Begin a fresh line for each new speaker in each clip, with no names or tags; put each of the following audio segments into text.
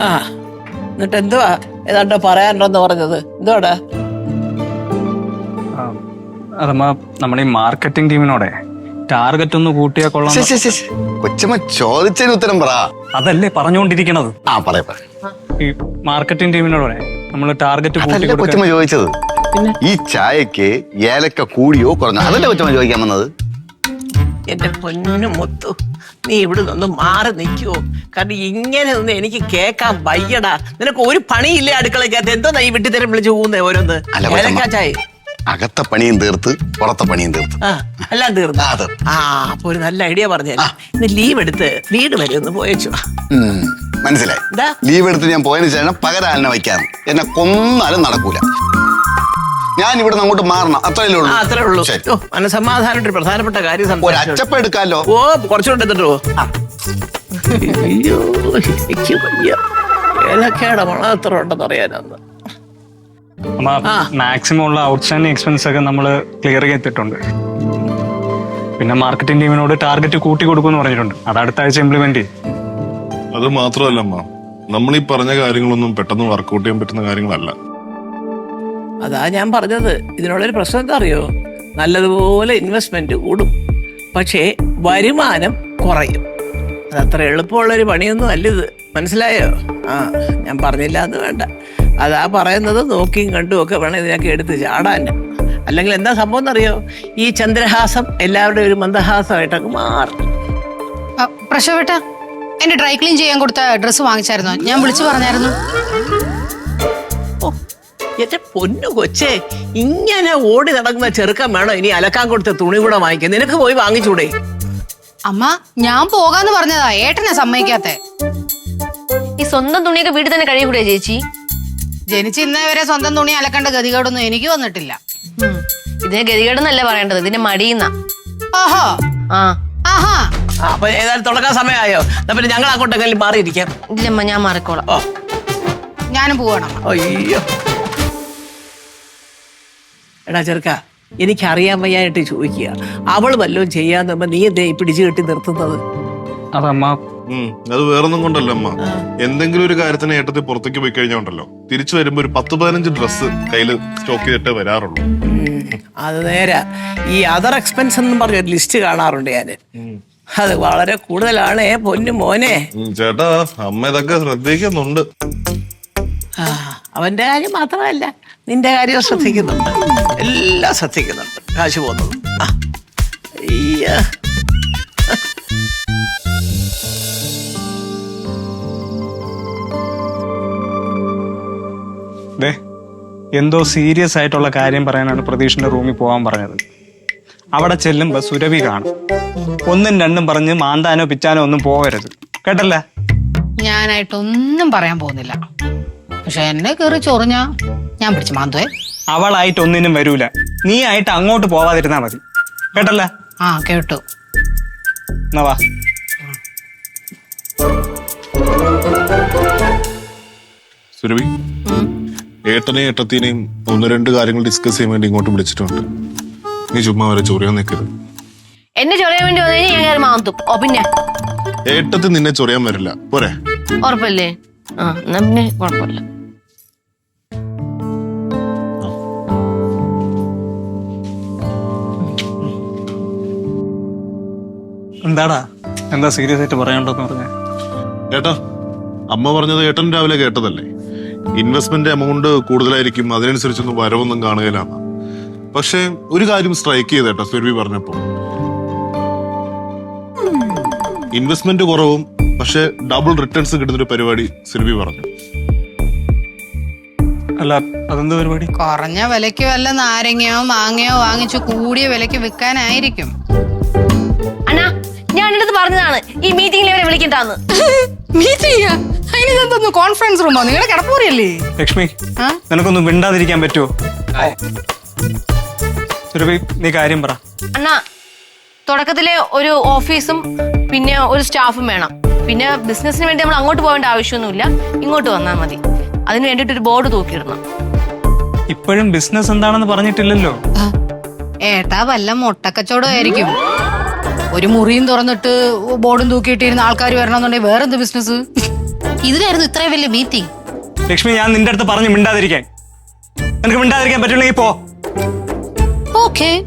ആ എന്നിട്ട് എന്തുവാ ഏതാണ്ട് പറയാനുണ്ടെന്ന് പറഞ്ഞത്. എന്തുവാടാ?
ആ, അതമ്മ നമ്മുടെ ഈ മാർക്കറ്റിംഗ് ടീമിനോടെ ടാർഗറ്റ് ഒന്ന് കൂട്ടിയാ കൊള്ളാം
ശ്ശെ, ശ്ശെ, ശ്ശെ, ശ്ശെ. കൊച്ചമ്മ ചോദിച്ചതിന് ഉത്തരം പറ.
അതല്ലേ പറഞ്ഞുകൊണ്ടിരിക്കണത്
ആ പറയാ പറ
ഈ മാർക്കറ്റിംഗ് ടീമിനോടെ നമ്മൾ ടാർഗറ്റ് കൂട്ടി
അതല്ല
കൊടുക്കാൻ
കൊച്ചമ്മ ചോദിച്ചത്?
പിന്നെ?
ഈ ചായക്ക് ഏലക്ക കൂടിയോ കുറഞ്ഞോ? അതല്ലേ കൊച്ചമ്മ ചോദിക്കാൻ വന്നത്?
എന്റെ പൊന്നു മുത്തു നീ ഇവിടെ നിന്ന് മാറി നിൽക്കുവോ? കാരണം ഇങ്ങനെ ഒന്നും എനിക്ക് കേക്കാൻ വയ്യടാ. നിനക്ക് ഒരു പണിയില്ലേ അടുക്കളക്കകത്ത്? എന്തോ ഈ വിട്ടിത്തരം വിളിച്ചു പോകുന്നേ ഓരോന്ന്. ഏലക്കാച്ചായി
അകത്തെ പണിയും തീർത്ത് പുറത്തെ പണിയും തീർത്ത്.
ആ എല്ലാം തീർന്നു.
ആ.
അപ്പൊ ഒരു നല്ല ഐഡിയ പറഞ്ഞു. ഇന്ന് ലീവ് എടുത്ത് വീട് വരെ ഒന്ന് പോയച്ചു.
മനസ്സിലായി. ലീവ് എടുത്ത് ഞാൻ പോയതിനു ശേഷം പകരാലിനെ വയ്ക്കാൻ എന്നെ കൊന്നാലും നടക്കൂല. ഞാൻ ഇവിടെ അങ്ങോട്ട് മാറണം. അത്രയല്ലേ ഉള്ളൂ.
അത്രേ ഉള്ളൂ.
ശരി.
ഓ ഒരു പ്രധാനപ്പെട്ട കാര്യം
ഒരു
സംസാരിച്ചു
അച്ചപ്പ എടുക്കാലോ
ഓ കുറച്ചുകൊണ്ട് എത്തിട്ടോ അയ്യോ എനിക്ക് വയ്യ. ഏലക്കയുടെ മണം എത്ര ഉണ്ടെന്ന് അറിയാനന്ന്.
അമ്മ
ആ.
മാക്സിമം ഉള്ള ഔട്ട്സ്റ്റാൻഡിങ് എക്സ്പെൻസ് ഒക്കെ നമ്മൾ ക്ലിയർ ചെയ്തിട്ടുണ്ട് പിന്നെ മാർക്കറ്റിംഗ് ടീമിനോട് ടാർഗറ്റ് കൂട്ടി കൊടുക്കുമെന്ന് പറഞ്ഞിട്ടുണ്ട്. അത് അടുത്ത ആഴ്ച ഇംപ്ലിമെന്റ് ചെയ്യും.
അത് മാത്രമല്ല അമ്മ. നമ്മൾ ഈ പറഞ്ഞ കാര്യങ്ങളൊന്നും പെട്ടെന്ന് വർക്കൗട്ട് ചെയ്യാൻ പറ്റുന്ന കാര്യങ്ങളല്ല.
അതാ ഞാൻ പറഞ്ഞത്. ഇതിനുള്ളൊരു പ്രശ്നം എന്താ അറിയോ നല്ലതുപോലെ ഇൻവെസ്റ്റ്മെന്റ് കൂടും. പക്ഷേ വരുമാനം കുറയും. അതത്ര എളുപ്പമുള്ളൊരു പണിയൊന്നും അല്ല ഇത് മനസ്സിലായോ? ആ ഞാൻ പറഞ്ഞില്ല എന്ന് വേണ്ട. അതാ പറയുന്നത് നോക്കിയും കണ്ടും ഒക്കെ വേണം ഇതിനൊക്കെ എടുത്ത് ചാടാൻ. അല്ലെങ്കിൽ എന്താ സംഭവം എന്നറിയോ? ഈ ചന്ദ്രഹാസം എല്ലാവരുടെയും ഒരു മന്ദഹാസമായിട്ടൊക്കെ മാറും.
പ്രശ്നപ്പെട്ട എന്റെ ഡ്രൈ ക്ലീൻ ചെയ്യാൻ കൊടുത്ത ഡ്രസ്സ് വാങ്ങിച്ചായിരുന്നു? ഞാൻ വിളിച്ചു പറഞ്ഞായിരുന്നു.
എന്റെ പൊന്നു കൊച്ചേ ഇങ്ങനെ ഓടി നടക്കുന്ന ചെറുക്കൻ വേണോ? ഇനി അലക്കാൻ കൊടുത്ത തുണി കൂടെ വാങ്ങിക്കാൻ. നിനക്ക് പോയി വാങ്ങിച്ചൂടെ?
അമ്മ ഞാൻ പോകാന്ന് പറഞ്ഞതാ. ഏട്ടനെ സമ്മതിക്കാത്തെ.
ഈ സ്വന്തം തുണിയൊക്കെ വീട്ടിൽ തന്നെ കഴിയൂടെ ചേച്ചി?
ജനിച്ച് ഇന്നേ വരെ സ്വന്തം തുണി അലക്കേണ്ട ഗതികേടൊന്നും എനിക്ക് വന്നിട്ടില്ല.
ഇതിന് ഗതികേടെന്നല്ല പറയേണ്ടത്? ഇതിന് മടിയുന്ന.
ഓഹോ
ആ.
ആഹാ.
അപ്പൊ ഏതായാലും തുടക്കാൻ സമയമായോ? എന്നാ പിന്നെ ഞങ്ങൾ അങ്ങോട്ടെങ്കിലും മാറിയിരിക്കാം.
ഇല്ലമ്മ ഞാൻ മാറിക്കോളാം.
ഓ.
ഞാനും പോവണം
അയ്യോ. എടാ ചെറുക്ക എനിക്ക് അറിയാൻ വയ്യായിട്ട് ചോദിക്കുക. അവൾ വല്ലതും ചെയ്യാന്ന് നീ എന്തേ പിടിച്ചു കെട്ടി നിർത്തുന്നത്?
അതമ്മ.
അത് വേറൊന്നും കൊണ്ടല്ല അമ്മ. എന്തെങ്കിലും ഒരു കാര്യത്തിന് ഏട്ടത്തിൽ പുറത്തേക്ക് പോയി കഴിഞ്ഞോണ്ടല്ലോ തിരിച്ചു വരുമ്പോ ഒരു പത്ത് പതിനഞ്ച് ഡ്രസ്സ് കയ്യിൽ സ്റ്റോക്ക് ചെയ്തിട്ട് വരാറുള്ളൂ.
അത് നേരാ. ഈ അതർ എക്സ്പെൻസ് എന്ന് പറഞ്ഞ ലിസ്റ്റ് കാണാറുണ്ട് ഞാൻ. അത് വളരെ കൂടുതലാണേ പൊന്നു മോനെ.
ചേട്ടാ അമ്മ ഇതൊക്കെ ശ്രദ്ധിക്കുന്നുണ്ട്.
ആ, അവന്റെ കാര്യം മാത്രമല്ല നിന്റെ കാര്യം ശ്രദ്ധിക്കുന്നുണ്ട്. എല്ലാം ശ്രദ്ധിക്കുന്നുണ്ട്. കാശ് പോകുന്നത് ആ. അയ്യ.
ദേ എന്തോ സീരിയസ് ആയിട്ടുള്ള കാര്യം പറയാനാണ് പ്രതീഷിന്റെ റൂമിൽ പോകാൻ പറഞ്ഞത്. അവിടെ ചെല്ലുമ്പോ സുരഭി കാണും. ഒന്നും രണ്ടും പറഞ്ഞ് മാന്താനോ പിച്ചാനോ ഒന്നും പോകരുത് കേട്ടല്ല?
ഞാനായിട്ടൊന്നും പറയാൻ പോകുന്നില്ല. പക്ഷെ എന്നെ കയറി ചൊറിഞ്ഞ ഞാൻ പിടിച്ചു മാന്തുവേ.
അവളായിട്ട് ഒന്നിനും വരൂല. നീ ആയിട്ട് അങ്ങോട്ട് പോവാതിരുന്നാ മതി. കേട്ടല്ല?
ആ കേട്ടു.
എന്നാ വാ.
സുരഭി ഏട്ടനെയും ഏട്ടത്തിനെയും ഒന്ന് രണ്ട് കാര്യങ്ങൾ ഡിസ്കസ് ചെയ്യാൻ വേണ്ടി ഇങ്ങോട്ട് വിളിച്ചിട്ടുണ്ട്. നീ ചുമ്മാ വരെ ചൊറിയാൻ നിൽക്കരുത്
എന്നെ ചൊറിയാൻ വേണ്ടി വന്നു കഴിഞ്ഞാൽ ഞാൻ കയറി മാന്തും ഓ പിന്നെ?
ഏട്ടത്തി നിന്നെ ചൊറിയാൻ വരില്ല. പോരെ.
ഉറപ്പല്ലേ? ആ എന്നാ പിന്നെ കുഴപ്പമില്ല.
എന്താടാ? എന്താ സീരിയസ് ആയിട്ട് പറയാനുണ്ടെന്ന് പറഞ്ഞ.
ഏട്ടാ അമ്മ പറഞ്ഞത് ഏട്ടൻ രാവിലെ കേട്ടതല്ലേ? ഇൻവെസ്റ്റ്മെന്റ് എമൗണ്ട് കൂടുതലായിരിക്കും അതിനനുസരിച്ചൊന്നും വരവൊന്നും കാണുകയിലാണ് പക്ഷെ ഒരു കാര്യം സ്ട്രൈക്ക് ചെയ്തേട്ടാ സുരഭി പറഞ്ഞപ്പോ. ഇൻവെസ്റ്റ്മെന്റ് കുറവും പക്ഷെ ഡബിൾ റിട്ടേൺസ് കിട്ടുന്ന ഒരു പരിപാടി സുരഭി പറഞ്ഞു.
അല്ല അതെന്ത് പരിപാടി?
കുറഞ്ഞ വിലയ്ക്ക് വല്ല നാരങ്ങയോ മാങ്ങയോ വാങ്ങിച്ചു കൂടിയ വിലയ്ക്ക് വിൽക്കാനായിരിക്കും.
ഞാൻ പറഞ്ഞതാണ് ഈ മീറ്റിംഗിൽ ഇവരെ വിളിക്കണ്ടാന്ന്.
മീറ്റിംഗ് അതിനെന്തൊന്ന് കോൺഫറൻസ് റൂമോ നിങ്ങളുടെ കിടപ്പൂറിയല്ലേ
ലക്ഷ്മി
ആ?
നിനക്കൊന്നും മിണ്ടാതിരിക്കാൻ പറ്റുമോ സുരഭി നീ കാര്യം പറ.
അണ്ണാ തുടക്കത്തിലെ ഒരു ഓഫീസും പിന്നെ ഒരു സ്റ്റാഫും വേണം. പിന്നെ ബിസിനസിന് വേണ്ടി നമ്മൾ അങ്ങോട്ട് പോകേണ്ട ആവശ്യമൊന്നുമില്ല. ഇങ്ങോട്ട് വന്നാൽ മതി. അതിന് വേണ്ടിയിട്ട് ഒരു ബോർഡ് തൂക്കിയിടണം.
ഇപ്പോഴും ബിസിനസ് എന്താണെന്ന് പറഞ്ഞിട്ടില്ലല്ലോ.
ഏട്ടാ വല്ല മുട്ടക്കച്ചവടമായിരിക്കും. ഒരു മുറിയും തുറന്നിട്ട് ബോർഡും തൂക്കിയിട്ടിരുന്ന ആൾക്കാർ വരണമെന്നുണ്ടെങ്കിൽ വേറെന്ത് ബിസിനസ് ഇതിനായിരുന്നു ഇത്രയും വലിയ മീറ്റിംഗ്
ലക്ഷ്മി ഞാൻ നിന്റെ അടുത്ത് പറഞ്ഞു മിണ്ടാതിരിക്കാൻ. നിനക്ക് മിണ്ടാതിരിക്കാൻ പറ്റുണ്ടെങ്കിൽ പോ.
ഓക്കേ.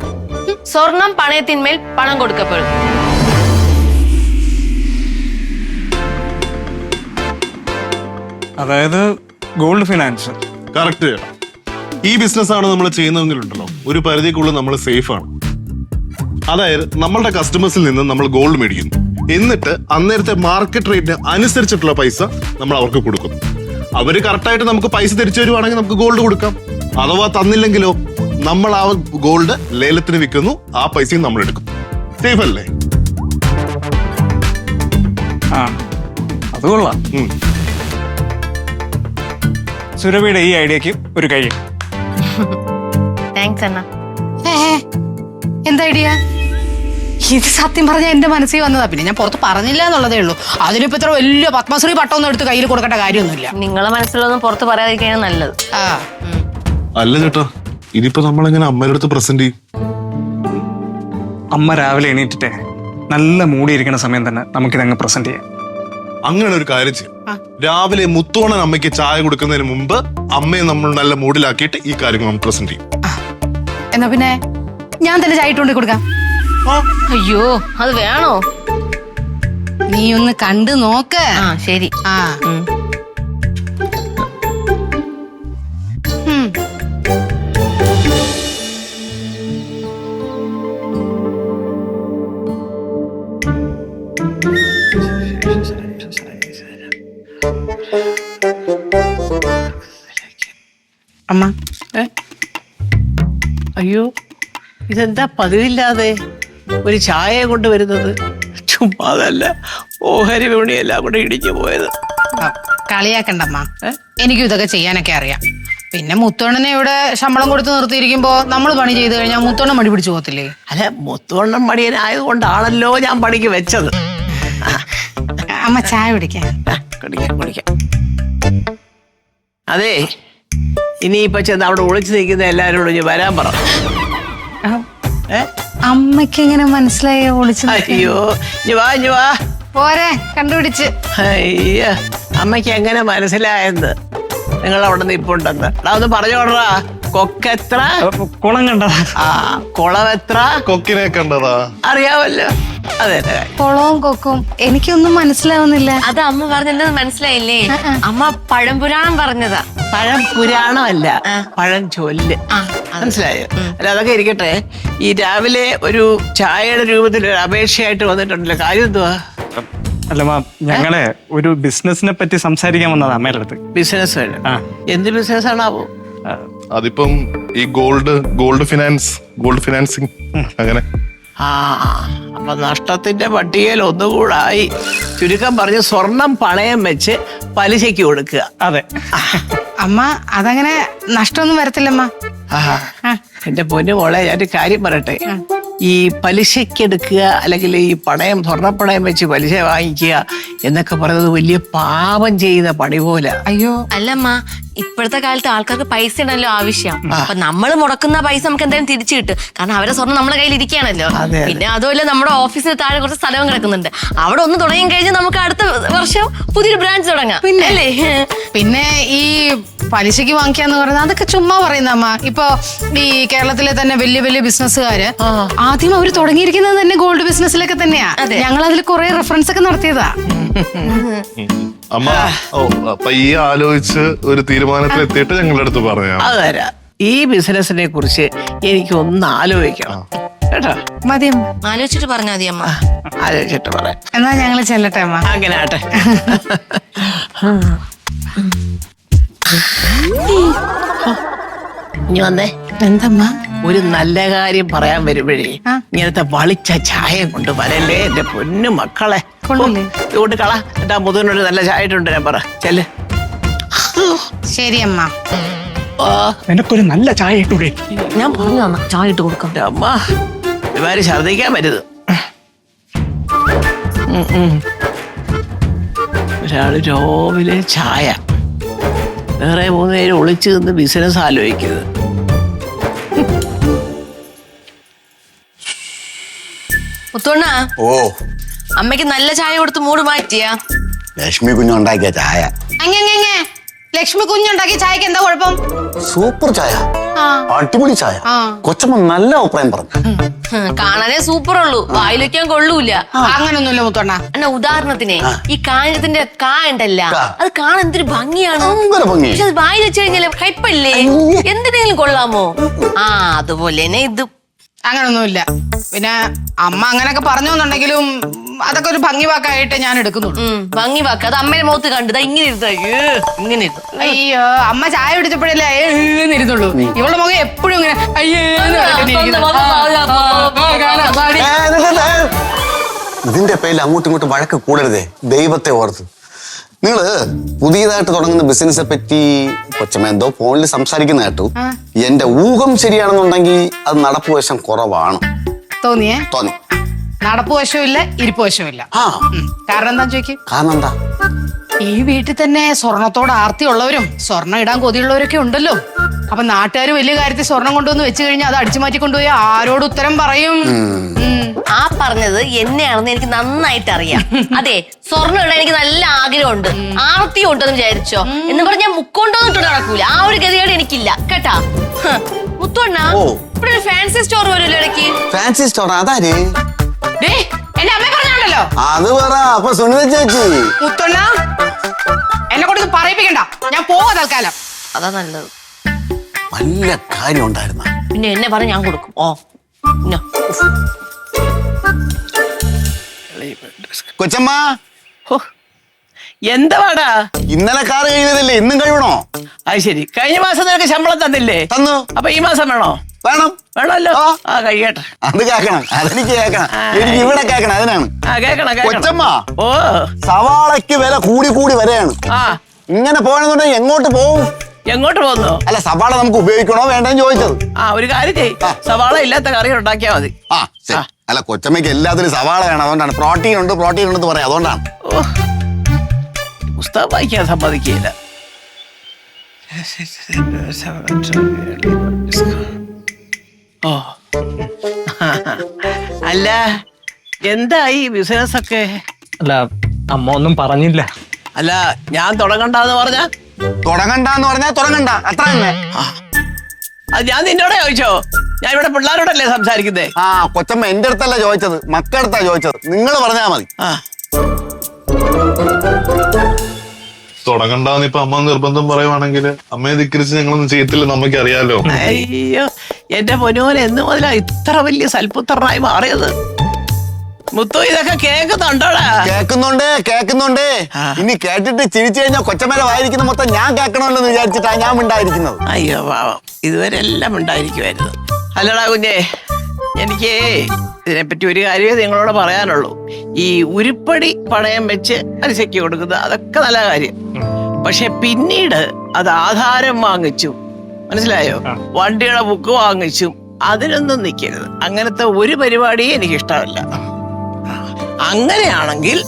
സ്വർണം പണയത്തിന്മേൽ പണം കൊടുക്കപ്പെടും.
അതായത് ഗോൾഡ് ഫിനാൻസ്.
കറക്റ്റ് ഈ ബിസിനസ് ആണ് നമ്മൾ ചെയ്യുന്നതെങ്കിലുണ്ടല്ലോ. ഒരു പരിധിക്കുള്ളിൽ നമ്മൾ സേഫ് ആണ്. അതായത് നമ്മളുടെ കസ്റ്റമേഴ്സിൽ നിന്ന് നമ്മൾ ഗോൾഡ് മേടിക്കുന്നു. എന്നിട്ട് അന്നേരത്തെ മാർക്കറ്റ് റേറ്റിന് അനുസരിച്ചിട്ടുള്ള പൈസ നമ്മൾ അവർക്ക് കൊടുക്കുന്നു. അവർ കറക്റ്റായിട്ട് നമുക്ക് പൈസ തിരിച്ചു വരുവാണെങ്കിൽ നമുക്ക് ഗോൾഡ് കൊടുക്കാം. അഥവാ തന്നില്ലെങ്കിലോ നമ്മൾ ആ ഗോൾഡ് ലേലത്തിന് വിൽക്കുന്നു ആ പൈസയും നമ്മൾ എടുക്കും. സേഫ് അല്ലേ?
ആ അത് കൊള്ളാം. സുരഭിയുടെ ഈ ഐഡിയക്ക് ഒരു കൈ
താങ്ക്സ് അണ്ണ.
എന്താ ഐഡിയ ഇത് സത്യം പറഞ്ഞ എന്റെ മനസ്സിൽ വന്നതാ. പിന്നെ ഞാൻ പുറത്ത് പറഞ്ഞില്ല എന്നുള്ളതേ ഉള്ളൂ. അതിനിപ്പോ ഇത്ര വലിയ പത്മശ്രീ പട്ടം ഒന്നും എടുത്ത് കയ്യിൽ കൊടുക്കേണ്ട കാര്യമൊന്നുമില്ല.
നിങ്ങളെ മനസ്സിലൊന്നും പുറത്ത് പറയാതിരിക്കാനാണ് നല്ലത്.
ആ.
അല്ല ചേട്ടാ ഇതിപ്പോ നമ്മളെങ്ങനെ അമ്മയുടെ അടുത്ത് പ്രസന്റ് ചെയ്യും?
അമ്മ രാവിലെ എണീറ്റിട്ടെ നല്ല മൂടിയിരിക്കുന്ന സമയം തന്നെ നമുക്കിതങ്ങ് പ്രസന്റ് ചെയ്യാം.
അങ്ങനെ ഒരു കാര്യം ചെയ്യും. രാവിലെ മുത്തോണൻ അമ്മയ്ക്ക് ചായ കൊടുക്കുന്നതിന് മുമ്പ് അമ്മയെ നമ്മൾ നല്ല മൂഡിലാക്കിയിട്ട് ഈ കാര്യങ്ങൾ നമ്മൾ പ്രസന്റ് ചെയ്യും.
എന്നാ പിന്നെ? ഞാൻ തന്നെ ചായട്ടുകൊണ്ട് കൊടുക്കാം.
അയ്യോ അത് വേണോ?
നീ ഒന്ന് കണ്ടു നോക്ക്.
ആ ശരി.
ആ.
ഇതെന്താ പതിവില്ലാതെ ഒരു ചായ കൊണ്ട് വരുന്നത്? ചുമ്മാതല്ല. ഓഹരി വിപണിയെല്ലാം കൂടെ ഇടിഞ്ഞു പോയത്.
കളിയാക്കണ്ടമ്മ? എനിക്കും ഇതൊക്കെ ചെയ്യാനൊക്കെ അറിയാം. പിന്നെ മുത്തോണ്ണനെ ഇവിടെ ശമ്പളം കൊടുത്ത് നിർത്തിയിരിക്കുമ്പോ നമ്മൾ പണി ചെയ്ത് കഴിഞ്ഞാൽ മുത്തോണം മടി പിടിച്ചു പോകത്തില്ലേ?
അല്ല മുത്തുവണ്ണം മടിയനായതുകൊണ്ടാണല്ലോ ഞാൻ പണിക്ക് വെച്ചത്.
അമ്മ ചായ കുടിക്കാൻ
കുടിക്കാം കുടിക്കാം. അതെ ഇനിയിപ്പോ ചെന്ന് അവിടെ ഒളിച്ചു നിൽക്കുന്ന എല്ലാവരോടും ഇനി വരാൻ പറ.
അമ്മയ്ക്ക് എങ്ങനെ മനസ്സിലായോ വിളിച്ചു
അയ്യോ ഇനി വാ ഇനി വാ.
പോരെ കണ്ടുപിടിച്ച്.
അയ്യ അമ്മയ്ക്ക് എങ്ങനെ മനസ്സിലായെന്ന്? നിങ്ങൾ അവിടെ നിപ്പുണ്ടെന്ന് എടാ ഒന്ന് പറഞ്ഞോടാ. കൊക്കെത്ര
അപ്പൊ കുളം കണ്ടതാ.
ആ കുളം എത്ര?
കൊക്കിനെ കണ്ടതാ.
അറിയാമല്ലോ അതെ അതെ.
കുളവും കൊക്കും. എനിക്കൊന്നും മനസ്സിലാവുന്നില്ല.
അത് അമ്മ പറഞ്ഞത് മനസ്സിലായില്ലേ? അമ്മ പഴംപുരാണം പറഞ്ഞതാ.
പഴം പുരാണമല്ല പഴം ചൊല്ല്.
ആ,
മനസ്സിലായോ? അല്ല അതൊക്കെ ഇരിക്കട്ടെ. ഈ രാവിലെ ഒരു ചായയുടെ രൂപത്തിൽ ഒരു അപേക്ഷയായിട്ട് വന്നിട്ടുണ്ടല്ലോ. കാര്യം എന്തുവാ?
അല്ല മാം ഞങ്ങളെ ഒരു ബിസിനസിനെ പറ്റി സംസാരിക്കാൻ വന്നതാ അമ്മയുടെ അടുത്ത്.
ബിസിനസ് എന്ത് ബിസിനസ് ആണാവോ
അതിപ്പം ഈ gold gold finance gold financing അങ്ങനെ.
ആ അപ്പൊ നഷ്ടത്തിന്റെ പട്ടികയിൽ ഒന്നുകൂടായി ചുരുക്കം പറഞ്ഞ് സ്വർണം പണയം വെച്ച് പലിശയ്ക്ക് കൊടുക്കുക.
അതെ.
അമ്മ അതങ്ങനെ നഷ്ടമൊന്നും വരത്തില്ലമ്മ.
എന്റെ പൊന്നു മോളെ ഞാനൊരു കാര്യം പറയട്ടെ. ഈ പലിശയ്ക്ക് എടുക്കുക അല്ലെങ്കിൽ ഈ പണയം സ്വർണപ്പണയം വെച്ച് പലിശ വാങ്ങിക്കുക എന്നൊക്കെ പറയുന്നത് വലിയ പാപം ചെയ്യുന്ന പണി പോലെ.
അയ്യോ.
അല്ലമ്മ ഇപ്പോഴത്തെ കാലത്ത് ആൾക്കാർക്ക് പൈസ ഉണ്ടല്ലോ ആവശ്യം. അപ്പൊ നമ്മൾ മുടക്കുന്ന പൈസ നമുക്ക് എന്തായാലും തിരിച്ചു കിട്ടും. കാരണം അവരെ സ്വർണം നമ്മുടെ കയ്യിൽ ഇരിക്കുകയാണല്ലോ. പിന്നെ അതുപോലെ നമ്മുടെ ഓഫീസിന് താഴെ കുറച്ച് സ്ഥലവും കിടക്കുന്നുണ്ട്. അവിടെ ഒന്ന് തുടങ്ങി കഴിഞ്ഞാൽ നമുക്ക് അടുത്ത വർഷം പുതിയൊരു ബ്രാഞ്ച് തുടങ്ങാം.
പിന്നെ?
അല്ലേ?
പിന്നെ ഈ പലിശക്ക് വാങ്ങിക്കാന്ന് പറയുന്നത് അതൊക്കെ ചുമ്മാ പറയുന്ന അമ്മ. ഇപ്പൊ ഈ കേരളത്തിലെ തന്നെ വലിയ വലിയ ബിസിനസ്സുകാര് ആദ്യം അവർ തുടങ്ങിയിരിക്കുന്നത് തന്നെ ഗോൾഡ് ബിസിനസ്സിലൊക്കെ തന്നെയാ. ഞങ്ങൾ അതിൽ കുറെ റെഫറൻസ് ഒക്കെ നടത്തിയതാ.
അമ്മ ഓ അപ്പൊ ഈ ആലോചിച്ച് ഒരു തീരുമാനത്തിൽ എത്തിയിട്ട് ഞങ്ങളുടെ അടുത്ത് പറയാം.
അത് തരാം. ഈ ബിസിനസിനെ കുറിച്ച് എനിക്ക് ഒന്ന് ആലോചിക്കണം. കേട്ടോ?
മതിയമ്മ
ആലോചിച്ചിട്ട് പറഞ്ഞാൽ മതി അമ്മ.
ആലോചിച്ചിട്ട് പറയാം.
എന്നാ ഞങ്ങൾ ചെല്ലട്ടെ അമ്മ.
അങ്ങനെ ആട്ടെ. ഇനി വന്നേ.
എന്തമ്മ?
ഒരു നല്ല കാര്യം പറയാൻ വരുമ്പോഴേ. ഇങ്ങനത്തെ വളിച്ച ചായ കൊണ്ട് വരല്ലേ എന്റെ പൊന്നു മക്കളെ. ഇതുകൊണ്ട് കള. എന്റെ മുതുകിനൊരു നല്ല ചായ ഇട്ടുണ്ട് ഞാൻ പറ. ചെല്ല്.
ശരി അമ്മ
ഓ
നിനക്കൊരു നല്ല ചായ ഇട്ടൂടെ
ഞാൻ പറഞ്ഞു തന്ന. ചായ ഇട്ട് കൊടുക്കാം.
അമ്മ ഒരുപാട് ഛർദിക്കാൻ പറ്റത് ഉം, ഉം. ഒരാൾ രാവിലെ ചായ. വേറെ മൂന്ന് പേര് ഒളിച്ചു നിന്ന് ബിസിനസ് ആലോചിക്കുന്നത്
മുത്തോണ്ണ
ഓ.
അമ്മയ്ക്ക് നല്ല ചായ കൊടുത്ത് മൂട് മാറ്റിയാ.
ലക്ഷ്മി കുഞ്ഞുണ്ടാക്കിയ ചായ.
അങ്ങനെ ലക്ഷ്മി കുഞ്ഞുണ്ടാക്കിയ ചായക്ക് എന്താ കുഴപ്പം?
സൂപ്പർ ചായ.
ആ.
അടിപൊളി ചായ. കൊച്ചമ്മ നല്ല അഭിപ്രായം പറഞ്ഞു.
കാണാനേ സൂപ്പർ ഉള്ളൂ വായിൽ വെക്കാൻ കൊള്ളൂല
അങ്ങനൊന്നുമില്ല മുത്തോണ്ണ.
എന്നാ ഉദാഹരണത്തിന് ഈ കാഞ്ഞത്തിന്റെ കാ ഉണ്ടല്ല അത് കാണാൻ എന്തൊരു ഭംഗിയാണ്. പക്ഷെ അത് വായിൽ വെച്ച് കഴിഞ്ഞാൽ കയ്പല്ലേ എന്തിനെങ്കിലും കൊള്ളാമോ? ആ അതുപോലെ തന്നെ ഇത്.
അങ്ങനൊന്നുമില്ല. പിന്നെ അമ്മ അങ്ങനൊക്കെ പറഞ്ഞോന്നുണ്ടെങ്കിലും അതൊക്കെ ഒരു ഭംഗി വാക്കായിട്ട് ഞാൻ എടുക്കുന്നുള്ളൂ.
ഉം, ഭംഗി വാക്ക് അത് അമ്മയുടെ മുഖത്ത് കണ്ടു ദാ ഇങ്ങനെ ഇരുന്നു അയ്യോ ഇങ്ങനെ ഇരുന്നു.
അയ്യോ അമ്മ ചായ കുടിച്ചപ്പോഴല്ലേ ഇരുന്നുള്ളൂ. ഇവളുടെ മുഖം എപ്പോഴും ഇങ്ങനെ അയ്യേന്ന് പറഞ്ഞിട്ട് ഇരിക്കുന്നു. ആ, ആ, ആ, കാണാം, പാടി.
ഏ, ഇത് ഇത് ഇത്. ഇതിന്റെ പേരിൽ അങ്ങോട്ടും ഇങ്ങോട്ടും വഴക്ക് കൂടരുതേ. ദൈവത്തെ ഓർത്ത്. നിങ്ങൾ പുതിയതായിട്ട് തുടങ്ങുന്ന ബിസിനസ്സെ പറ്റി കൊച്ചമ്മ എന്തോ ഫോണിൽ സംസാരിക്കുന്ന കേട്ടു. എന്റെ ഊഹം ശരിയാണെന്നുണ്ടെങ്കിൽ അത് നടപ്പ് വശം കുറവാണ്.
തോന്നിയേ?
തോന്നി.
നടപ്പ് വശമില്ല ഇരിപ്പ് വശമില്ല
ആ.
കാരണം എന്താ ചോദിക്കും?
കാരണം എന്താ?
ഈ വീട്ടിൽ തന്നെ സ്വർണത്തോട് ആർത്തിയുള്ളവരും സ്വർണം ഇടാൻ കൊതിയുള്ളവരൊക്കെ ഉണ്ടല്ലോ. അപ്പൊ നാട്ടുകാർ വലിയ കാര്യത്തിൽ സ്വർണം കൊണ്ടുവന്ന് വെച്ചു കഴിഞ്ഞാൽ അത് അടിച്ചു മാറ്റി കൊണ്ടുപോയി ആരോട് ഉത്തരം പറയും.
ആ പറഞ്ഞത് എന്നെയാണെന്ന് എനിക്ക് നന്നായിട്ട് അറിയാം. അതെ സ്വർണം ഇടാൻ എനിക്ക് നല്ല ആഗ്രഹമുണ്ട്. ആർത്തിയും ഉണ്ടെന്ന് വിചാരിച്ചോ? എന്ന് പറഞ്ഞാൽ മുക്കൊണ്ടോന്നിട്ട് നടക്കൂല. ആ ഒരു ഗതികേട് എനിക്കില്ല. കേട്ടാ?
മുത്തോണ്ണ.
ഇവിടെ ഫാൻസി സ്റ്റോർ വരുമല്ലോ ഇടയ്ക്ക്?
ഫാൻസി സ്റ്റോർ അതാര്?
എന്റെ അമ്മ പറഞ്ഞാണല്ലോ.
അത് പറ. അപ്പൊ സുനിത ചേച്ചി.
മുത്തൊണ്ണ എന്നെ കൊണ്ട് പറയിപ്പിക്കണ്ട. ഞാൻ പോവാ തൽക്കാലം.
അതാ നല്ലത്.
വല്ല കാര്യം ഉണ്ടായിരുന്ന.
പിന്നെ എന്നെ പറഞ്ഞ് ഞാൻ കൊടുക്കും. ഓ.
കൊച്ചമ്മ.
ഹോ, എന്താടാ
ഇന്നലെ കാർ കഴിയുന്നതല്ലേ ഇന്നും കഴിയണോ
അത് ശരി. കഴിഞ്ഞ മാസം നിനക്ക് ശമ്പളം തന്നില്ലേ?
തന്നു.
അപ്പൊ ഈ മാസം വേണോ?
വേണം?
വേണമല്ലോ.
ആ.
കഴിയട്ടെ.
അത് കേക്കണം അതെനിക്ക് കേക്കണം എനിക്ക് ഇവിടെ കേക്കണം അതിനാണ്.
ആ കേക്കണം കേക്കണം
കൊച്ചമ്മ
ഓ.
സവാളയ്ക്ക് വില കൂടി കൂടി വരെയാണ്.
ആ.
ഇങ്ങനെ പോകണമെന്നുണ്ടെങ്കിൽ എങ്ങോട്ട് പോവും
എങ്ങോട്ട് പോകുന്നു?
അല്ല സവാള നമുക്ക് ഉപയോഗിക്കണോ വേണ്ടെന്ന് ചോദിച്ചത്?
ആ ഒരു കാര്യം ചെയ് സവാള ഇല്ലാത്ത കറി ഉണ്ടാക്കിയാ മതി.
ആ ശരി. അല്ല കൊച്ചമ്മയ്ക്ക് എല്ലാത്തിലും സവാള വേണം. അതുകൊണ്ടാണ്. പ്രോട്ടീൻ ഉണ്ട് പ്രോട്ടീൻ ഉണ്ടെന്ന് പറയാം. അതുകൊണ്ടാണ്.
ഓ. പുസ്തകം വായിക്കാൻ സമ്മതിക്കില്ല അല്ല എന്തായി ബിസിനസ് ഒക്കെ?
അല്ല അമ്മ ഒന്നും പറഞ്ഞില്ല.
അല്ല ഞാൻ തുടങ്ങണ്ടെന്ന് പറഞ്ഞ?
തുടങ്ങണ്ടെന്ന് പറഞ്ഞാ തുടങ്ങണ്ട അത്ര തന്നെ.
അത് ഞാൻ നിന്നോടെ ചോദിച്ചോ? ഞാൻ ഇവിടെ പിള്ളേരോടല്ലേ സംസാരിക്കുന്നേ?
ആ കൊച്ചമ്മ എന്റെ അടുത്തല്ല ചോദിച്ചത് മക്കളടുത്താ ചോദിച്ചത്. നിങ്ങൾ പറഞ്ഞാ മതി.
തുടങ്ങണ്ടെന്ന് ഇപ്പൊ അമ്മ നിർബന്ധം പറയുവാണെങ്കിൽ അമ്മയെ ധിക്കരിച്ച് ഞങ്ങളൊന്നും ചെയ്യത്തില്ല നമുക്ക് അറിയാലോ
അയ്യോ എന്റെ പൊന്നുമോൻ എന്ന് മുതലാ ഇത്ര വലിയ സൽപുത്രനായി മാറിയത്? മുത്തു ഇതൊക്കെ കേൾക്കുന്നുണ്ടോടാ?
കേൾക്കുന്നുണ്ട് കേൾക്കുന്നുണ്ട്.
ആ.
ഇനി കേട്ടിട്ട് ചിരിച്ചു കഴിഞ്ഞാൽ കൊച്ചമേലെ വായിരിക്കുന്ന മൊത്തം ഞാൻ കേൾക്കണമല്ലോ എന്ന് വിചാരിച്ചിട്ടാ ഞാൻ ഉണ്ടായിരിക്കുന്നത്
അയ്യോ പാവം. ഇതുവരെ എല്ലാം ഉണ്ടായിരിക്കുമായിരുന്നു അല്ലടാ കുഞ്ഞേ എനിക്ക് ഇതിനെപ്പറ്റി ഒരു കാര്യമേ നിങ്ങളോട് പറയാനുള്ളൂ. ഈ ഉരുപ്പടി പണയം വെച്ച് പലിശയ്ക്ക് കൊടുക്കുന്നത് അതൊക്കെ നല്ല കാര്യം. പക്ഷെ പിന്നീട് അത് ആധാരം വാങ്ങിച്ചു. മനസ്സിലായോ? വണ്ടിയുടെ ബുക്ക് വാങ്ങിച്ചും അതിനൊന്നും നിൽക്കരുത് അങ്ങനത്തെ ഒരു പരിപാടിയും എനിക്ക് ഇഷ്ടമല്ല അങ്ങനെയാണെങ്കിൽ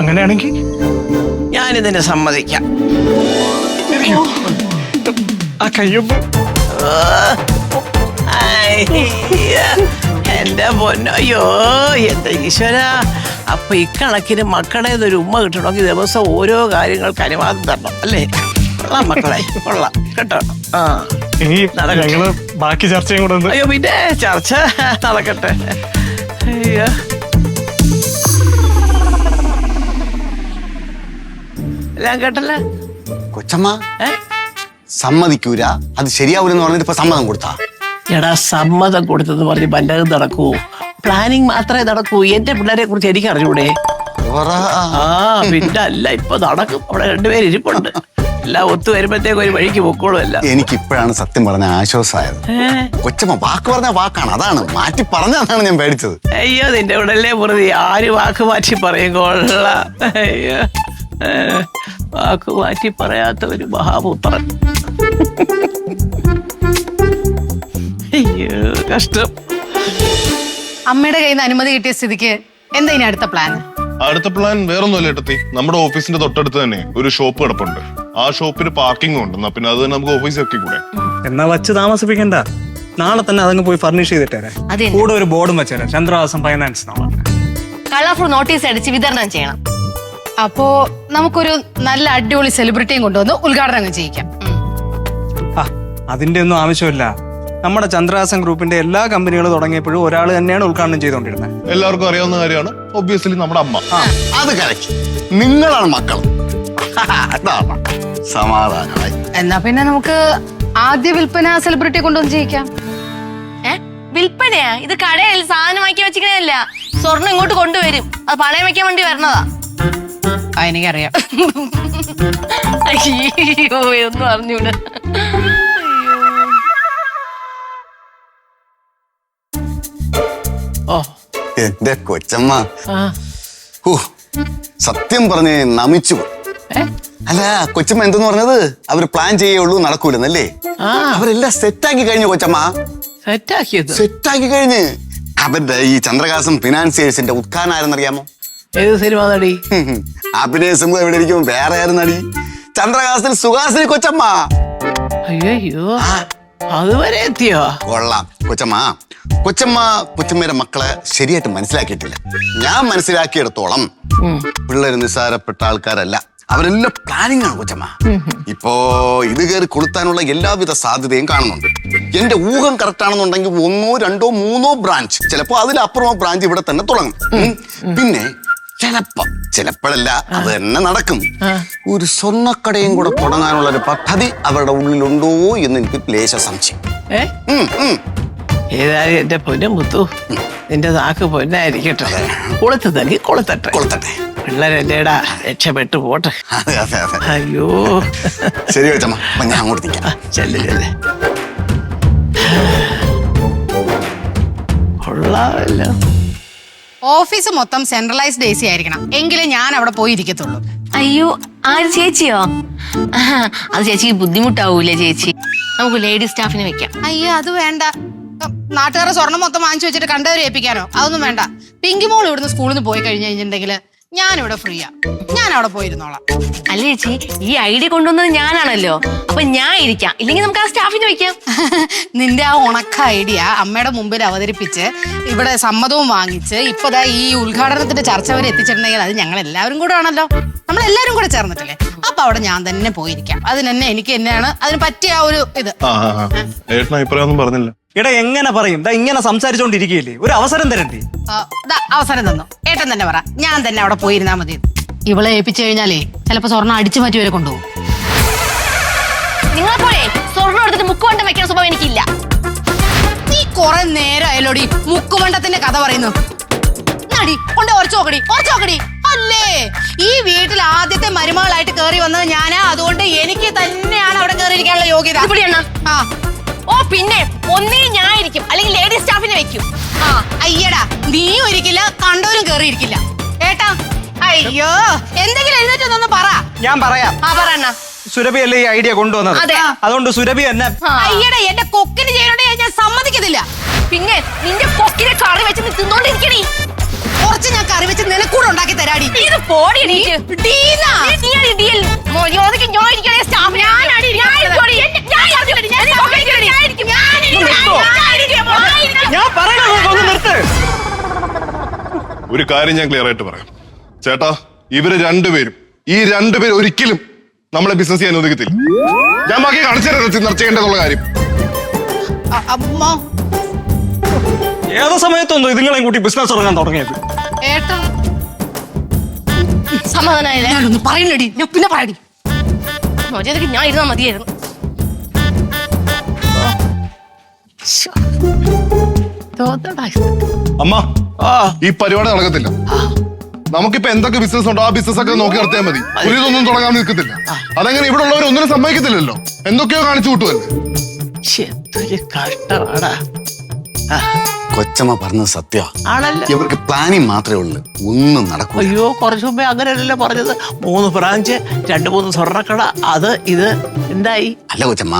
അങ്ങനെയാണെങ്കിൽ?
ഞാനിതിനെ സമ്മതിക്കാം.
ആ കയ്യൊപ്പ്
അയ്യ, എന്റെ പൊന്നോയ്യോ എന്റെ ഈശ്വര. അപ്പൊ ഇക്കണക്കിന് മക്കളെ ഒരു ഉമ്മ കിട്ടണമെങ്കിൽ ദിവസം ഓരോ കാര്യങ്ങൾക്ക് അനുവാദം തരണം. അല്ലേ? കൊള്ളാം മക്കളെ കൊള്ളാം. കേട്ടോ? ആ.
ഇനി. ഞങ്ങൾ ബാക്കി ചർച്ചയും കൂടെ ഒന്ന്
അയ്യോ പിന്നെ ചർച്ച നടക്കട്ടെ. അയ്യോ. എല്ലാം കേട്ടല്ലേ?
കൊച്ചമ്മ
ഏ?
സമ്മതിക്കൂല. അത് ശരിയാവൂലെന്ന് പറഞ്ഞിട്ട് ഇപ്പൊ സമ്മതം കൊടുത്താ?
എടാ സമ്മതം കൊടുത്തെന്ന് പറഞ്ഞ് വല്ലതും നടക്കൂ പ്ലാനിങ് മാത്രമേ നടക്കൂ. എന്റെ പിള്ളേരെ കുറിച്ച് എനിക്ക് അറിഞ്ഞൂടെ
പറ.
ആ പിന്നെ അല്ല ഇപ്പൊ നടക്കും. അവിടെ രണ്ടുപേര് ഇരിപ്പുണ്ട്. എല്ലാം ഒത്തു വരുമ്പത്തേക്ക് ഒരു വഴിക്ക് പൊക്കോളും എല്ലാം
എനിക്ക് ഇപ്പോഴാണ് സത്യം പറഞ്ഞ ആശ്വാസമായത്? കൊച്ചമ്മ വാക്ക് പറഞ്ഞ വാക്കാണ്. അതാണ് മാറ്റി പറഞ്ഞതാണ് ഞാൻ പേടിച്ചത്.
അയ്യോ നിന്റെ ഉടലേ പ്രതി ആര് വാക്ക് മാറ്റി പറയും? കൊള്ള. അയ്യോ. വാക്ക് മാറ്റി പറയാത്ത ഒരു മഹാപുത്രൻ. അയ്യോ കഷ്ടം.
അമ്മയുടെ കയ്യിൽ നിന്ന് അനുമതി കിട്ടിയ സ്ഥിതിക്ക് എന്താ ഇനി അടുത്ത പ്ലാൻ
അടുത്ത പ്ലാൻ വേറൊന്നുമല്ല ഏട്ടത്തി. നമ്മുടെ ഓഫീസിന്റെ തൊട്ടടുത്ത് തന്നെ ഒരു ഷോപ്പ് കിടപ്പുണ്ട്. ആ ഷോപ്പിന് പാർക്കിംഗ് ഉണ്ടെന്നാ പിന്നെ അത് തന്നെ നമുക്ക് ഓഫീസിൽ ഒക്കെ കൂടെ
എന്നാ വച്ച് താമസിപ്പിക്കണ്ട. നാളെ തന്നെ അതങ്ങ് പോയി ഫർണിഷ് ചെയ്തിട്ടേരെ.
അതെ.
കൂടെ ഒരു ബോർഡും വെച്ചേരാ. ചന്ദ്രവാസം ഫൈനാൻസ്
കളർഫുൾ നോട്ടീസ് അടിച്ച് വിതരണം ചെയ്യണം.
അപ്പോ നമുക്കൊരു നല്ല അടിപൊളി സെലിബ്രിറ്റിയും കൊണ്ടുവന്ന് ഉദ്ഘാടനം അങ്ങ് ചെയ്യിക്കാം. ഉം.
ആ അതിന്റെ ഒന്നും ആവശ്യമില്ല. നമ്മുടെ ചന്ദ്രഹാസൻ ഗ്രൂപ്പിന്റെ എല്ലാ കമ്പനികളും തുടങ്ങിയപ്പോഴും ഒരാൾ തന്നെയാണ് ഉദ്ഘാടനം ചെയ്തുകൊണ്ടിരുന്നത്.
എല്ലാവർക്കും അറിയാവുന്ന കാര്യമാണ്. ഒബ്വിയസ്ലി നമ്മുടെ അമ്മ.
അത് കരക്കി നിങ്ങളാണ് മക്കൾ അതാണ് സമാധാനമായി.
എന്നാ പിന്നെ നമുക്ക് ആദ്യ വിൽപ്പന സെലിബ്രിറ്റിയെ കൊണ്ടുവന്ന് ചെയ്യിക്കാം
ഏ? വിൽപ്പനയാ? ഇത് കടയിൽ സാധനം വാങ്ങി വെച്ചിരിക്കണല്ല സ്വർണം ഇങ്ങോട്ട് കൊണ്ടുവരും. അത് പണയം വെക്കാൻ വേണ്ടി വരണതാ.
ആ എനിക്കറിയാം.
അയ്യോ എന്ന് അറിഞ്ഞൂടെ.
ഓ
എന്റെ കൊച്ചമ്മ.
ആ.
ഹൂ, സത്യം പറഞ്ഞ് നമിച്ചു പോയി. അല്ല കൊച്ചമ്മ എന്തെന്ന് പറഞ്ഞത്? അവർ പ്ലാൻ ചെയ്യുള്ളൂ നടക്കൂലെന്നല്ലേ? അവരെല്ലാം സെറ്റാക്കി കഴിഞ്ഞു കൊച്ചമ്മ?
സെറ്റാക്കിയത്?
സെറ്റാക്കി കഴിഞ്ഞ്. അവരുടെ ഈ ചന്ദ്രകാസം ഫിനാൻസിയേഴ്സിന്റെ ഉദ്ഘാടനം ആരെന്നറിയാമോ
ഏത് സിനിമ നടി.
അഭിനയ സിംഹം എവിടെ ഇരിക്കും? വേറെ ആരും നടി? ചന്ദ്രകാസത്തിൽ സുഹാസിനി കൊച്ചമ്മ.
അയ്യോ അതുവരെ എത്തിയോ?
കൊള്ളാം. കൊച്ചമ്മ കൊച്ചമ്മ കൊച്ചമ്മയുടെ മക്കളെ ശരിയായിട്ട് മനസ്സിലാക്കിയിട്ടില്ല. ഞാൻ മനസ്സിലാക്കിയെടുത്തോളം
പിള്ളേർ
പിള്ളേര് നിസ്സാരപ്പെട്ട ആൾക്കാരല്ല. അവരെല്ലാം പ്ലാനിങ് ആണ് കൊച്ചമ്മ. ഇപ്പോ ഇത് കയറി കൊളുത്താനുള്ള എല്ലാവിധ സാധ്യതയും കാണുന്നുണ്ട്. എന്റെ ഊഹം കറക്റ്റ് ആണെന്നുണ്ടെങ്കിൽ ഒന്നോ രണ്ടോ മൂന്നോ ബ്രാഞ്ച് ചിലപ്പോ അതിലപ്പുറമോ ബ്രാഞ്ച് ഇവിടെ തന്നെ തുടങ്ങും. പിന്നെ ചിലപ്പോ ചിലപ്പോഴല്ല അത് തന്നെ നടക്കും. ഒരു സ്വർണക്കടയും കൂടെ തുടങ്ങാനുള്ള ഒരു പദ്ധതി അവരുടെ ഉള്ളിലുണ്ടോ എന്ന് എനിക്ക് ലേശ സംശയം.
ഏതായാലും എന്റെ പൊന്നും മുത്തു നിന്റെ നാക്ക് പൊന്നായിരിക്കട്ടെ. കൊളുത്തു തന്നെ കൊളുത്തട്ടെ.
കൊളുത്തട്ടെ.
പിള്ളേരല്ലേടാ രക്ഷപ്പെട്ടു പോട്ടെ.
അതെ അതെ അതെ.
അയ്യോ.
ശരി വെച്ചമ്മ അപ്പൊ ഞാൻ അങ്ങോട്ട് നിൽക്കാം
ചെല്ല് ചെല്ല്. കൊള്ളാമല്ലോ
ഓഫീസ് മൊത്തം സെൻട്രലൈസ്ഡ് എ സി ആയിരിക്കണം. എങ്കിലും ഞാൻ അവിടെ പോയി ഇരിക്കത്തുള്ളൂ
അയ്യോ ആര് ചേച്ചിയോ? ആഹാ, അത് ചേച്ചിക്ക് ബുദ്ധിമുട്ടാവൂലേ ചേച്ചി? നമുക്ക് ലേഡി സ്റ്റാഫിനെ വെക്കാം.
അയ്യോ അത് വേണ്ട. നാട്ടുകാരെ സ്വർണം മൊത്തം വാങ്ങിച്ചു വെച്ചിട്ട് കണ്ടവരെ ഏൽപ്പിക്കാനോ? അതൊന്നും വേണ്ട. പിങ്കി മോൾ ഇവിടുന്ന് സ്കൂളിൽ നിന്ന് പോയി കഴിഞ്ഞു കഴിഞ്ഞിട്ടുണ്ടെങ്കിൽ ഞാനിവിടെ ഫ്രീയാ. ഞാൻ അവിടെ പോയിരുന്നോളാം.
അല്ലേ ചേച്ചി? ഈ ഐഡിയ കൊണ്ടുവന്നത് ഞാനാണല്ലോ. അപ്പൊ ഞാൻ ഇരിക്കാം. ഇല്ലെങ്കിൽ നമുക്ക് ആ സ്റ്റാഫിന് വെക്കാം.
നിന്റെ ആ ഉണക്ക ഐഡിയ അമ്മയുടെ മുമ്പിൽ അവതരിപ്പിച്ച് ഇവിടെ സമ്മതവും വാങ്ങിച്ച് ഇപ്പതാ ഈ ഉദ്ഘാടനത്തിന്റെ ചർച്ച വരെ എത്തിച്ചിട്ടുണ്ടെങ്കിൽ അത് ഞങ്ങൾ എല്ലാവരും കൂടെ ആണല്ലോ. നമ്മൾ എല്ലാവരും കൂടെ ചേർന്നിട്ടില്ലേ? അപ്പൊ അവിടെ ഞാൻ തന്നെ പോയിരിക്കാം. അതിന് തന്നെ എനിക്ക് തന്നെയാണ് അതിന് പറ്റിയ ആ ഒരു ഇത്.
പറഞ്ഞില്ല.
എടാ എങ്ങനെ പറയും? ദാ ഇങ്ങനെ സംസാരിച്ചോണ്ടിരിക്കുകയല്ലേ? ഒരു അവസരം തരണ്ടേ?
ആ, ദാ അവസരം തന്നു. ഏട്ടൻ തന്നെ പറ. ഞാൻ തന്നെ അവിടെ പോയിരുന്നാ മതി. ഇവളെ ഏൽപ്പിച്ചു കഴിഞ്ഞാലേ ചിലപ്പോ സ്വർണം അടിച്ചു മാറ്റി വരെ കൊണ്ടുപോകും.
നിങ്ങളെ പോലെ സ്വർണം എടുത്തിട്ട് മുക്കുവണ്ടം വെക്കുന്ന സ്വഭാവം എനിക്കില്ല.
നീ കൊറേ നേരം അയലോടി മുക്കുമണ്ടത്തിന്റെ കഥ പറയുന്നു. നടി കൊണ്ട് അല്ലേ? ഈ വീട്ടിൽ ആദ്യത്തെ മരുമകളായിട്ട് കേറി വന്നത് ഞാനാ. അതുകൊണ്ട് എനിക്ക് തന്നെയാണ് അവിടെ കേറിയിരിക്കാനുള്ള യോഗ്യത.
അണ്ണാ
ആ.
ഓ പിന്നെ ഒന്നേ ഞാൻ ഇരിക്കും അല്ലെങ്കിൽ ലേഡി സ്റ്റാഫിനെ വെക്കും.
ആ അയ്യടാ നീ ഒരിക്കില്ല കണ്ടോരും കേറിയിരിക്കില്ല. ഏട്ടാ അയ്യോ എന്തെങ്കിലും എഴുന്നേറ്റൊന്നു പറ.
ഞാൻ പറയാം.
ആ പറയണ്ണ
സുരഭി അല്ലേ ഈ ഐഡിയ കൊണ്ടുവന്നത്?
അതെ.
അതുകൊണ്ട് സുരഭി എന്നെ
അയ്യടാ എന്റെ കൊക്കിന് ചെയ്യണോണ്ട് ഞാൻ സമ്മതിക്കത്തില്ല.
പിന്നെ നിന്റെ കൊക്കിനെ കറി വെച്ച് നീ തിന്നോണ്ടിരിക്കണി
കുറച്ച് ഞാൻ കറി വെച്ച് നിനക്കൂടെ ഉണ്ടാക്കി തരാടി
ഇത് പോടി. ഞാൻ ഇരിക്കണേ സ്റ്റാഫ്. ഞാൻ ഇരിക്കണടി. ഞാൻ ഇരിക്കണടി. ഞാൻ ഇരിക്കും. ഞാൻ ഇരിക്കും. ഞാൻ ഇരിക്കും. ഞാൻ ഇരിക്കും.
ഞാൻ പറയണത് ഒന്ന് നിർത്ത്
ഒരു കാര്യം ഞാൻ ക്ലിയർ ആയിട്ട് പറയാം ചേട്ടാ ഇവർ രണ്ടുപേരും ഈ രണ്ടുപേരും ഒരിക്കലും നമ്മളെ ബിസിനസ് ചെയ്യാൻ അനുവദിക്കത്തില്ല ഞാൻ ബാക്കി കാണിച്ചു നിർച്ചേണ്ടതുള്ള ചെയ്യേണ്ടതുള്ള കാര്യം
ഏത് സമയത്തൊന്നും ഇതുങ്ങളെയും കൂട്ടി ബിസിനസ് തുടങ്ങാൻ തുടങ്ങിയത്
ഏട്ടാ.
സമാധാനായില്ലേ?
ഞാനൊന്ന് പറയുന്നടി ഞാൻ പിന്നെ പറയടി.
മര്യാദയ്ക്ക് ഞാൻ ഇരുന്നാ മതിയായിരുന്നു.
അമ്മ ഈ പരിപാടി നടക്കത്തില്ല. നമുക്കിപ്പോ എന്തൊക്കെ ബിസിനസ് ഉണ്ടോ? ആ ബിസിനസ് ഒക്കെ നോക്കി നടത്തിയാൽ മതി. ഒരു ഇതൊന്നും തുടങ്ങാൻ നിൽക്കത്തില്ല. അതങ്ങനെ ഇവിടെ ഉള്ളവർ ഒന്നിനും സമ്മതിക്കത്തില്ലല്ലോ. എന്തൊക്കെയോ കാണിച്ചു കൂട്ടുമല്ലേ
എന്തൊരു കഷ്ടമാടാ.
കൊച്ചമ്മ പറഞ്ഞത് സത്യ.
ആണല്ലോ?
ഇവർക്ക് പ്ലാനിങ് മാത്രമേ ഉള്ളൂ. ഒന്നും നടക്കും
അയ്യോ കുറച്ചു മുമ്പേ അങ്ങനെയല്ലല്ലോ പറഞ്ഞത്. മൂന്ന് ബ്രാഞ്ച് രണ്ട് മൂന്ന് സ്വർണക്കട അത് ഇത് എന്തായി?
അല്ല കൊച്ചമ്മ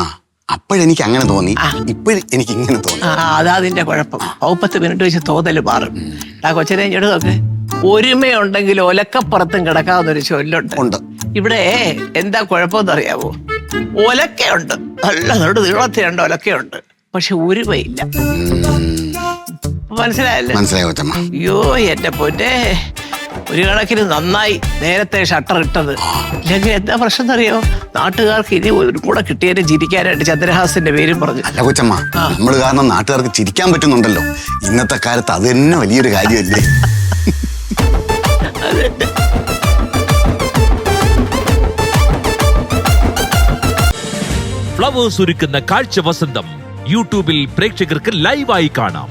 അപ്പോഴെനിക്ക് അങ്ങനെ തോന്നി ഇപ്പോഴും എനിക്ക് ഇങ്ങനെ തോന്നി.
ആ അതാ അതിന്റെ കുഴപ്പം. പൗപ്പത്ത് മിനിറ്റ് വെച്ച് തോന്നൽ മാറും. ആ കൊച്ചിനെ ഞെടുതൊക്കെ ഒരുമയുണ്ടെങ്കിൽ ഒലക്കപ്പുറത്തും കിടക്കാവുന്നൊരു ചൊല്ലുണ്ട്.
ഉണ്ട്.
ഇവിടെ എന്താ കുഴപ്പമെന്ന് അറിയാവോ ഒലക്കയുണ്ട്. നല്ല നെടു നീളത്തിലുണ്ട് ഒലക്കയുണ്ട്. പക്ഷെ ഒരുമയില്ല. മനസ്സിലായല്ലേ?
മനസ്സിലായോ കൊച്ചമ്മ
അയ്യോ എന്റെ പൊന്നെ. ഒരു കണക്കിന് നന്നായി നേരത്തെ ഷട്ടർ ഇട്ടത്. ഇല്ലെങ്കിൽ എന്താ പ്രശ്നം അറിയോ നാട്ടുകാർക്ക് ഇനി ഒരു കൂടെ കിട്ടിയതിനെ ചിരിക്കാനായിട്ട് ചന്ദ്രഹാസിന്റെ പേരും പറഞ്ഞു.
അല്ല കൊച്ചമ്മ നമ്മൾ കാരണം നാട്ടുകാർക്ക് ചിരിക്കാൻ പറ്റുന്നുണ്ടല്ലോ. ഇന്നത്തെ കാലത്ത് അത് തന്നെ വലിയൊരു കാര്യമല്ലേ?
ഫ്ലവേഴ്സ് ഒരുക്കുന്ന കാഴ്ച വസന്തം യൂട്യൂബിൽ പ്രേക്ഷകർക്ക് ലൈവായി കാണാം.